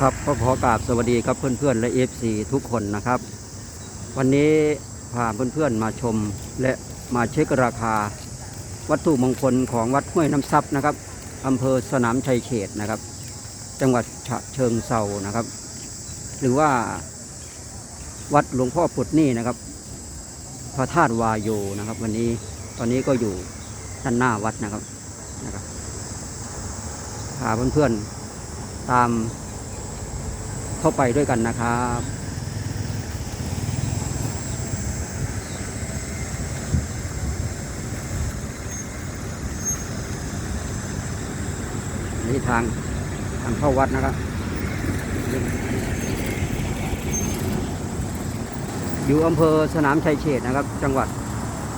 ครับก็ขอกราบสวัสดีครับเพื่อนๆและ FC ทุกคนนะครับ วันนี้พาเพื่อนๆมาชมและมาเช็คราคา วัตถุมงคลของวัดห้วยน้ำซับนะครับอำเภอสนามชัยเขตนะครับ จังหวัดฉะเชิงเซานะครับ หรือว่าวัดหลวงพ่อปุดนี่นะครับ พระธาตุวายโยนะครับ วันนี้ตอนนี้ก็อยู่ด้านหน้าวัดนะครับนะครับพาเพื่อนๆตาม เข้าไปด้วยกันนะครับนี่ทางทางเข้าวัดนะครับอยู่อำเภอสนามชัยเขตนะครับ จังหวัด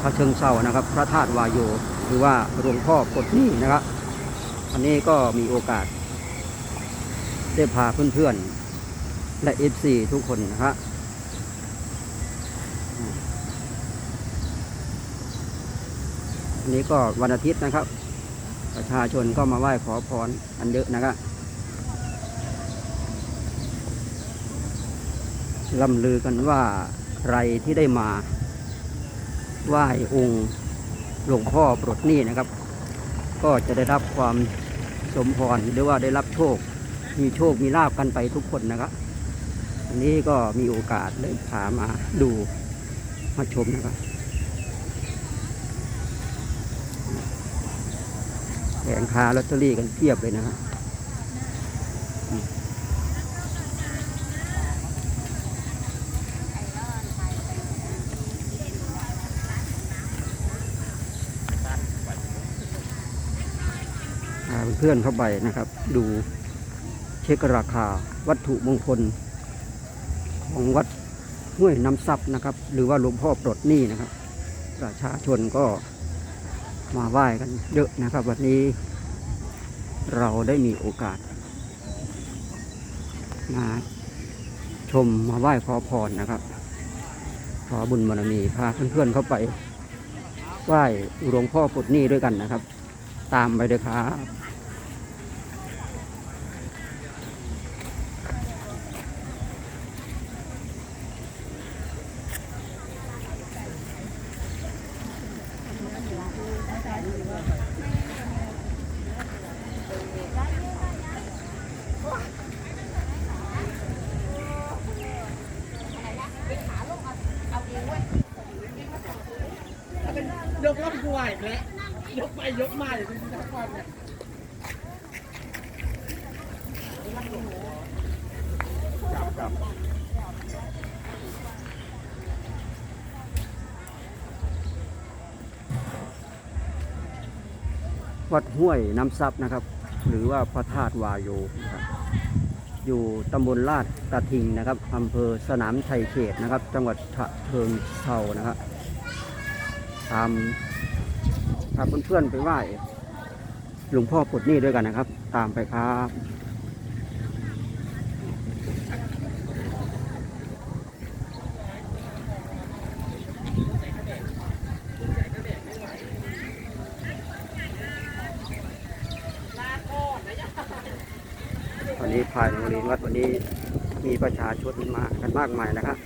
พระเชิงเซานะครับ พระธาตุวายโยหรือว่าหลวงพ่อกดนี่นะครับอันนี้ก็มีโอกาส ได้พาเพื่อนๆ และ FC ทุกคนนะครับอันนี้ก็วันอาทิตย์นะครับ ประชาชนก็มาไหว้ขอพรอันเยอะนะครับล่ำลือกันว่าใครที่ได้มาไหว้องค์หลวงพ่อปลดหนี้นะครับ ก็จะได้รับความสมพรหรือว่าได้รับโชค มีโชคมีลาบกันไปทุกคนนะครับันนี้ก็มีโอกาสเลยพามาดูมาชมนะครับแผงค้าลอตเตอรี่กันเพียบเลยนะครับเพื่อนเข้าไปนะครับ ดูเช็คราคาวัตถุมงคล ของวัดห้วยน้ำซับนะครับ หรือว่าหลวงพ่อปลดหนี้นะครับ ประชาชนก็มาไหว้กันเยอะนะครับ วันนี้เราได้มีโอกาส มาชมมาไหว้ขอพรนะครับ ขอบุญบารมีพาเพื่อนๆเข้าไปไหว้หลวงพ่อปลดหนี้ด้วยกันนะครับ ตามไปเลยครับ ยกรอบกูไหวอีก แล้วยกไปยกมาอยู่ที่ทักวันเนี่ยวัดห้วยน้ำซับนะครับ หรือว่าพระธาตุวายโยนะครับอยู่ตำบลลาดกระทิงนะครับอำเภอสนามชัยเขตนะครับ จังหวัดฉะเชิงเทรานะครับ ตามาเพื่อนๆไปไหว้หลวงพ่อปลดหนี้ด้วยกันนะครับ ตามไปครับวันนี้ภายในโรงเรียนวัดวันนี้มีประชาชนมากันมากมายนะครับ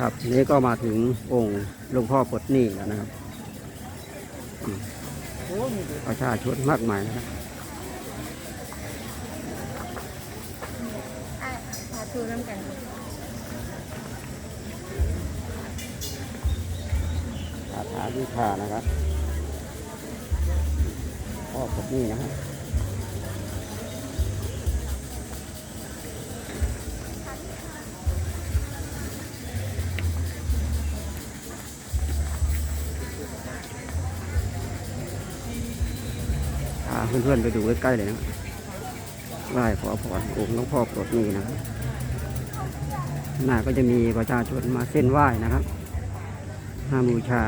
ครับทีนี้ก็มาถึงองค์หลวงพ่อปลดหนี้แล้วนะครับอืมประชาชนมากมายนะครับพาทูน้ำกันคาถาวิชานะครับพ่อปลดหนี้นะครับ เพื่อนๆไปดูใกล้ๆเลยนะไหว้ขอพรองค์หลวงพ่อปลดนี้นะครับหน้าก็จะมีประชาชนมาเส้นไหว้นะครับห้าบูชา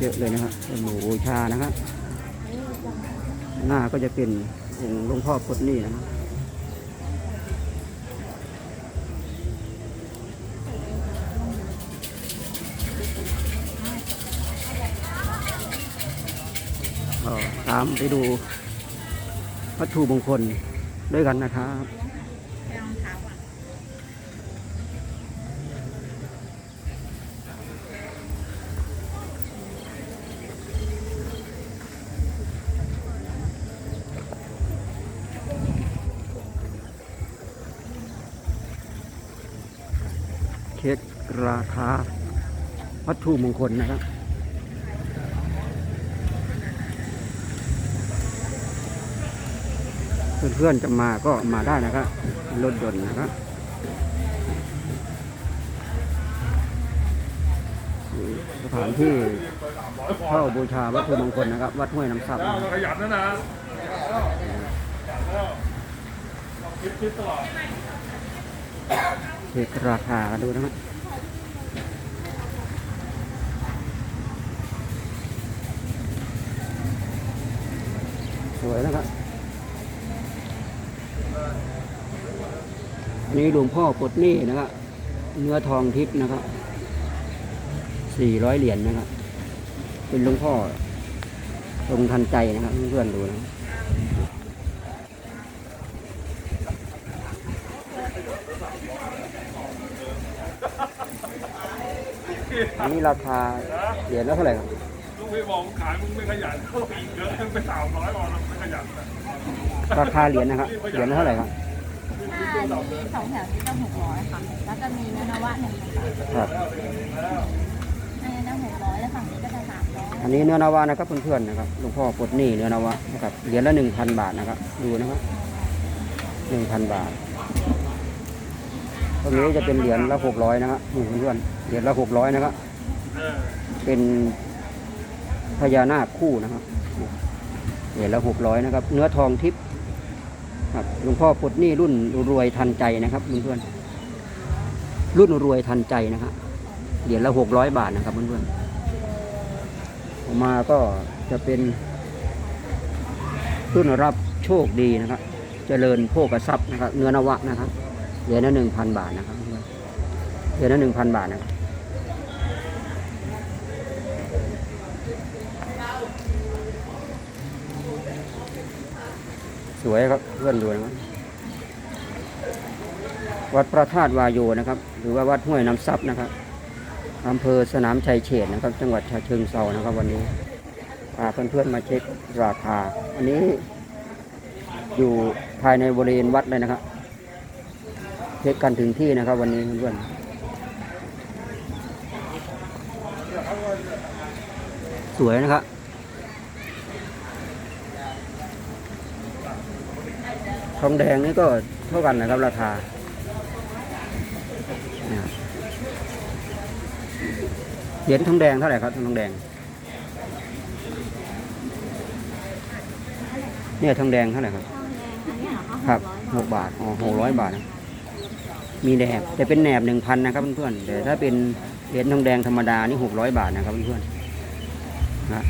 เยอะเลยนะครับหมูบูชานะครับ หน้าก็จะเป็นองค์หลวงพ่อพุทธนี่นะครับ ก็ ตามไปดูวัตถุมงคลด้วยกันนะครับเช็คราคาวัตถุมงคลนะครับ เพื่อนๆจะมาก็มาได้นะครับรถยนต์นะครับสถานที่เข้าบูชาวัตถุมงคลนะครับ วัดห้วยน้ำซับขยันนะนะคิดคิดตลอดเช็คราคาดูนะครับสวยนะครับ อันนี้หลวงพ่อปลดหนี้นะครับเนื้อทองทิพย์นะครับสี่ร้อยเหรียญนะครับ เป็นหลวงพ่อทรงทันใจนะครับเพื่อนๆดูนะอันนี้ราคาเหรียญละเท่าไหร่ครับลูกพี่บอกมึงขายมึงไม่ขยันเท่าไหร่เยอะไปสามร้อยวันไม่ขยันนะราคาเหรียญนะครับเหรียญละเท่าไหร่ครับ ถ้ามีสองแถวที่ก็หกร้อยค่ะ แล้วจะมีเนื้อนวะหนึ่งค่ะครับอันนี้นะหกร้อยแล้วฝั่งนี้ก็จะสามร้อยอันนี้เนื้อนาวานะครับเพื่อนๆนะครับหลวงพ่อปลดหนี้เนื้อนาวานะครับเหรียญละหนึ่งพันบาทนะครับดูนะครับหนึ่งพันบาทตรงนี้จะเป็นเหรียญละหกร้อยนะครับนี่เพื่อนๆเหรียญละหกร้อยนะครับเออเป็นพญานาคคู่นะครับเหรียญละหกร้อยนะครับ เนื้อทองทิพย์ ครับหลวงพ่อปลดหนี้รุ่นรวยทันใจนะครับเพื่อนๆรุ่นรวยทันใจนะครับเหรียญละหกร้อยบาทนะครับเพื่อนๆออกมาก็จะเป็นรุ่นรับโชคดีนะครับ เจริญโภกทรัพย์นะครับ เนื้อนวะนะครับเหรียญละหนึ่งพันบาทนะครับเดือนๆเหรียญละหนึ่งพันบาทนะครับ วยครับเพื่อนดูนะครับวัดพระธาตุวายโยนะครับ หรือว่าวัดห้วยน้ำซับนะครับอำเภอสนามชัยเฉดนะครับ จังหวัดฉะเชิงเซานะครับ วันนี้พาเพื่อนๆมาเช็คราคา อันนี้อยู่ภายในบริเวณวัดเลยนะครับ เช็คกันถึงที่นะครับ วันนี้เพื่อนๆสวยนะครับ ทองแดงนี่ก็เท่ากันนะครับราคาเนี่ยเหรียญทองแดงเท่าไหร่ครับทองแดง เนี่ยทองแดงเท่าไหร่ครับทองแดงอันนี้เหรอคะครับหหกกบาทอ๋อหกร้อยบาทนะมีแหนบแต่เป็นแหนบหนึ่งพันนะครับเพื่อนๆแต่ถ้าเป็นเหรียญทองแดงธรรมดานี่หกร้อยบาทนะครับเพื่อนๆนะ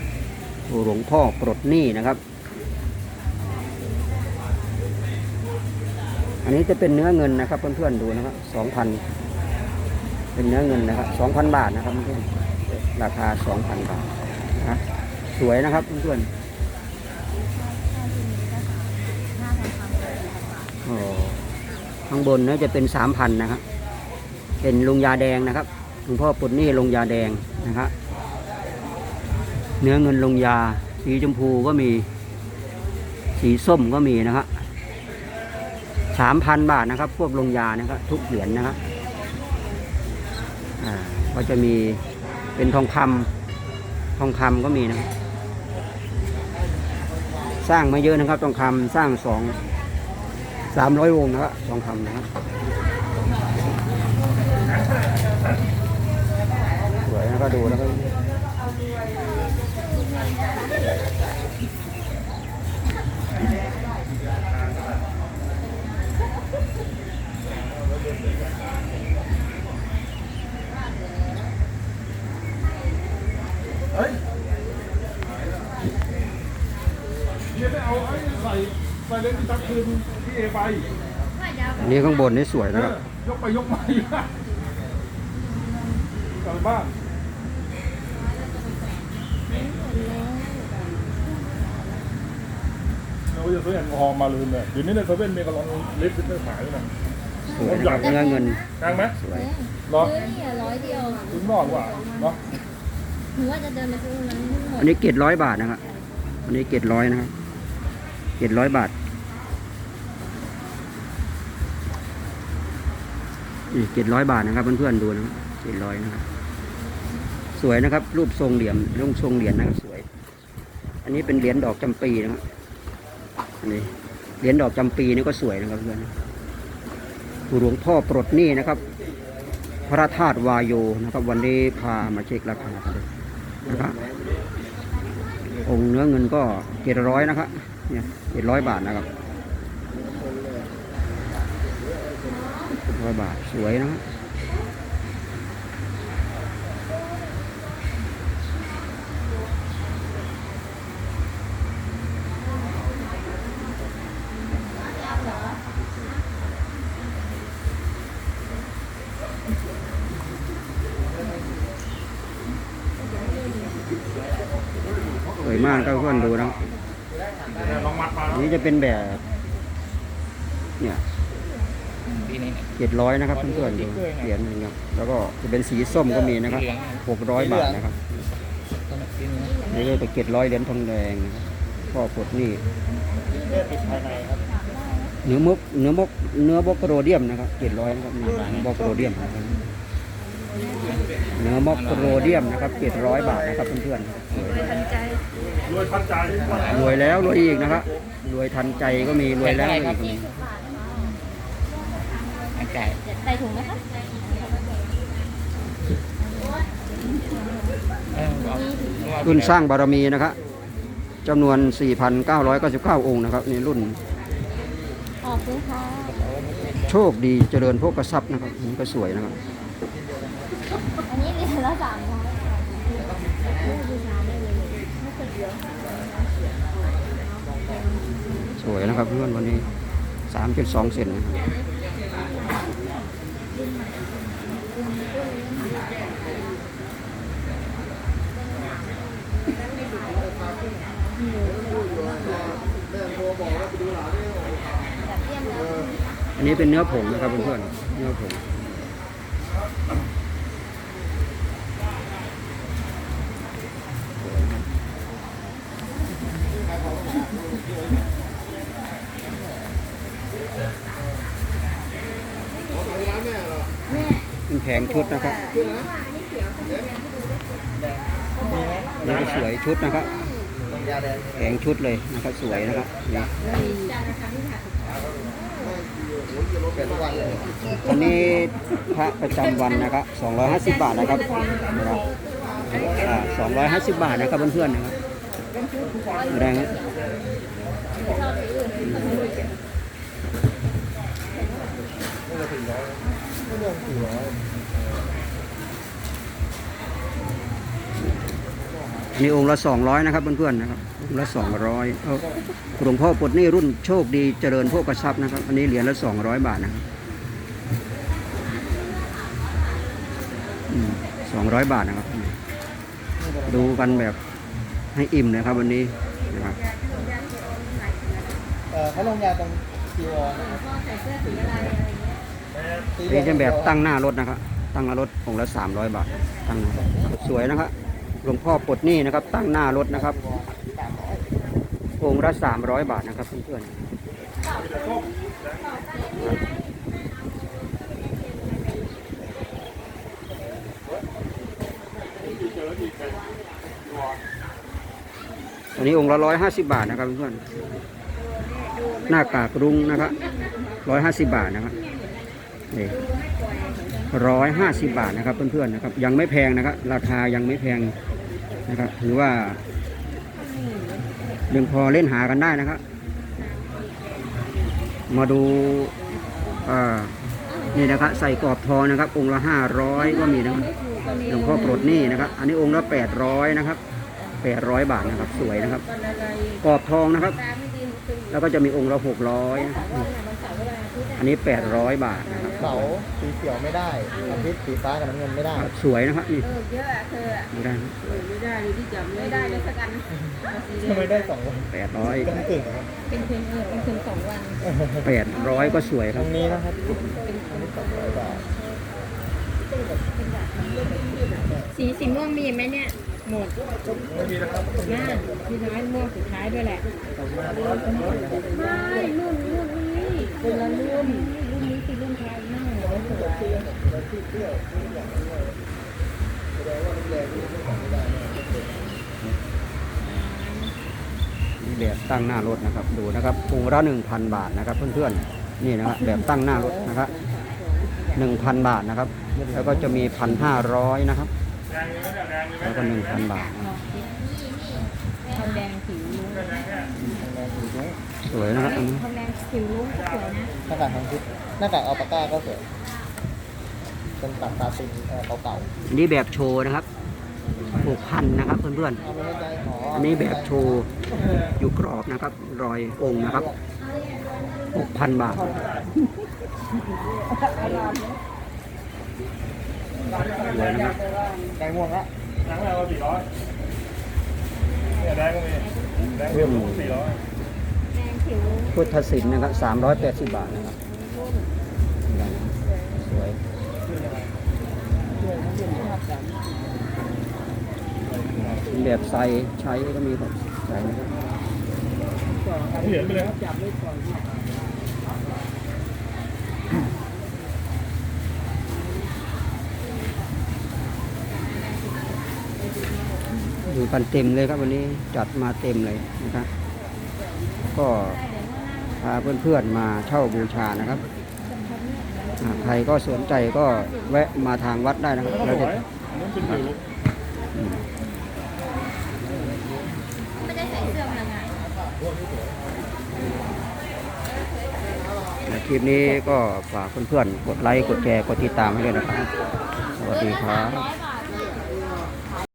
โอ้หลวงพ่อปลดหนี้นะครับ อันนี้จะเป็นเนื้อเงินนะครับเพื่อนๆดูนะครับสองพันเป็นเนื้อเงินนะครับสองพันบาทนะครับเพื่อนราคาสองพันบาทนะสวยนะครับเพื่อนๆโอ้ข้างบนนะจะเป็นสามพันนะครับเป็นลุงยาแดงนะครับหลวงพ่อปุดนี่ลงยาแดงนะครับเนื้อเงินลงยา สีชมพูก็มี สีส้มก็มีนะครับ สามพันบาทนะครับ พวกลงยานะครับ ทุกเหรียญนะครับอ่าก็จะมีเป็นทองคำทองคำก็มีนะครับสร้างมาเยอะนะครับ ทองคำสร้างสองสามร้อยวงนะครับทองคำนะครับสวยนะก็ดูแล้วก็ คืนพี่เอไปอันนี้ข้างบนนี่สวยนะครับเออยกไปยกมาอยู่นะกลับบ้านเราจะซื้อแอลกอฮอล์มาลืมเลยเดี๋ยวนี้ในเซเว่นมีกระลองลิตรไม่ขายด้วยนะสวยนะครับเนื้อเงินแพงไหมสวยเหรอซื้อนี่ร้อยเดียวถึงนอกกว่าเนาะหนูว่าจะเดินไปซื้อนั้นหมดอันนี้เกรดร้อยบาทนะครับอันนี้เกรดร้อยนะครับเกรดร้อยบาท นี่เกรดร้อยบาทนะครับเพื่อนๆดูนะครับเกรดร้อยนะครับ สวยนะครับ รูปทรงเหลี่ยมรูปทรงเหรียญนะครับสวย อันนี้เป็นเหรียญดอกจำปีนะครับอันนี้เหรียญดอกจำปีนี่ก็สวยนะครับเพื่อนหลวงพ่อปลดหนี้นะครับ พระธาตุวายโยนะครับ วันนี้พามาเช็คราคากันเลยนะครับองค์เนื้อเงินก็เจ็ดร้อยนะครับเนี่ยเจ็ดร้อยบาทนะครับ ร้อยบาทสวยนะครับสวยมากครับเพื่อนดูนะครับเนี่ยลองมัดมาอันนี้จะเป็นแบบ เนี่ย เจ็ดร้อยนะครับเพื่อนๆดูเหรียญนะครับแล้วก็จะเป็นสีส้มก็มีนะครับหกร้อยบาทนะครับนี่ก็จะเจ็ดร้อยเหรียญทองแดงนะครับพ่อกดนี่เนื้อมกเนื้อมกเนื้อบกโรเดียมนะครับเจ็ดร้อยนะครับนี่เนื้อบกโรเดียมนะครับเนื้อมกโรเดียมนะครับเจ็ดร้อยบาทนะครับเพื่อนๆสวยทันใจรวยทันใจรวยแล้วรวยอีกนะครับรวยทันใจก็มีรวยแล้วอีก ก็มีใส่ถุงไหมคะรุ่นสร้างบารมีนะครับจำนวน 4,999 องค์นะครับนี่รุ่นขอบคุณค่ะโชคดีเจริญโภคทรัพย์นะครับอันนี้ก็สวยนะครับ อันนี้เหรียญละสามร้อยค่ะสวยนะครับเพื่อนวันนี้ 3.2 เซนนะครับ อันนี้เป็นเนื้อผงนะครับเพื่อนๆเนื้อผง เป็นแผงชุดนะครับนี่ก็สวยชุดนะครับแผงชุดเลยนะครับสวยนะครับนี่อันนี้พระประจำวันนะครับ 250 บาทนะครับนะครับอ่า250 บาทนะครับเพื่อนๆนะครับแรงครับ อันนี้องค์ละ200นะครับเพื่อนๆนะครับองค์ละ200เอาหลวงพ่อปลดนี่รุ่นโชคดีเจริญโภคทรัพย์นะครับ อันนี้เหรียญละ200บาทนะครับสองร้อยบาทนะครับ ดูกันแบบให้อิ่มเลยครับวันนี้นะครับเออเขาลงยาตรงจีวรนะครับ นี่จะแบบตั้งหน้ารถนะครับ ตั้งหน้ารถองละสามร้อยบาท ตั้งหน้าสวยนะครับ หลวงพ่อปลดหนี้นะครับ ตั้งหน้ารถนะครับองละสามร้อยบาทนะครับเพื่อนอันนี้องค์ละร้อยห้าสิบบาทนะครับเพื่อนหน้ากากรุงนะครับร้อยห้าสิบบาทนะครับ นี่ร้อยห้าสิบบาทนะครับเพื่อนๆนะครับ ยังไม่แพงนะครับ ราคายังไม่แพงนะครับถือว่ายังพอเล่นหากันได้นะครับ มาดูอ่านี่นะครับใส่กรอบทองนะครับ องค์ละห้าร้อยก็มีนะครับหลวงพ่อโปรดหนี่นะครับ อันนี้องค์ละแปดร้อยนะครับแปดร้อยบาทนะครับ สวยนะครับ กรอบทองนะครับ แล้วก็จะมีองค์ละหกร้อย อันนี้แปดร้อยบาทนะครับเสาสีเขียวไม่ได้อาทิตย์สีฟ้ากับน้ำเงินไม่ได้ สวยนะครับนี่เออเยอะอะเธออะไม่ได้ไม่ได้เลยที่จับไม่ได้เลยสักอันทำไมได้สองวันแปดร้อยกำกึ่งครับเป็นเพียงเออเป็นเพียงสองวันแปดร้อยก็สวยคตรัรบงนี้นะครับอันนี้สองร้อยบาทสีสีม่วงมีไหมเนี่ยหมดไม่มีนะครับน่าพี่น้อยม่วงสุดท้ายด้วยแหละ ไม่รุ่นรุ่นนี้ คนละรุ่นรุ่นนี้คือรุ่นไทยมากเลยสวยนี่แบบตั้งหน้ารถนะครับ ดูนะครับองค์ละหนึ่งพันบาทนะครับ เพื่อนๆนี่นะครับแบบตั้งหน้ารถนะครับหนึ่งพันบาทนะครับ แล้วก็จะมีพันห้าร้อยนะครับ แล้วก็หนึ่งพันบาทนะทองแดงผิว ลุ้งแดงเนี่ยสวยนะครับอันนี้ทองแดงผิวลุ้งก็สวยนะหน้ากากทางทิศหน้ากากอัลปาก้าก็สวยเป็นตัดตาตินเอ่อเก่าอันนี้แบบโชว์นะครับหกพันนะครับเพื่อนๆเอาไม่ได้ใจขอๆอัอันนี้แบบโชว์อยู่กรอบนะครับ รอยองค์นะครับหกพันบาท สวยนะครับแดงม่วงละแดงเราสี่ร้อยเนี่ยแดงก็มีแดงเรียบสี่ร้อยแดงผิวลุ้ง พุทธศิลป์นะครับสามร้อยแปดสิบบาทนะครับสวยเป็นแบบไซส์ใช้ก็มีครับใส่นะครับเหรียญไปเลยครับอยู่กันเต็มเลยครับวันนี้จัดมาเต็มเลยนะครับ ก็พาเพื่อนๆมาเช่าบูชานะครับใครก็สนใจก็แวะมาทางวัดได้นะครับแล้วเป็ด้ใส่เสื้อมาไงและคลิปนี้ก็ฝากเพื่อนๆกดไลค์ กดแชร์ กดติดตามให้ด้วยนะครับ สวัสดีครับ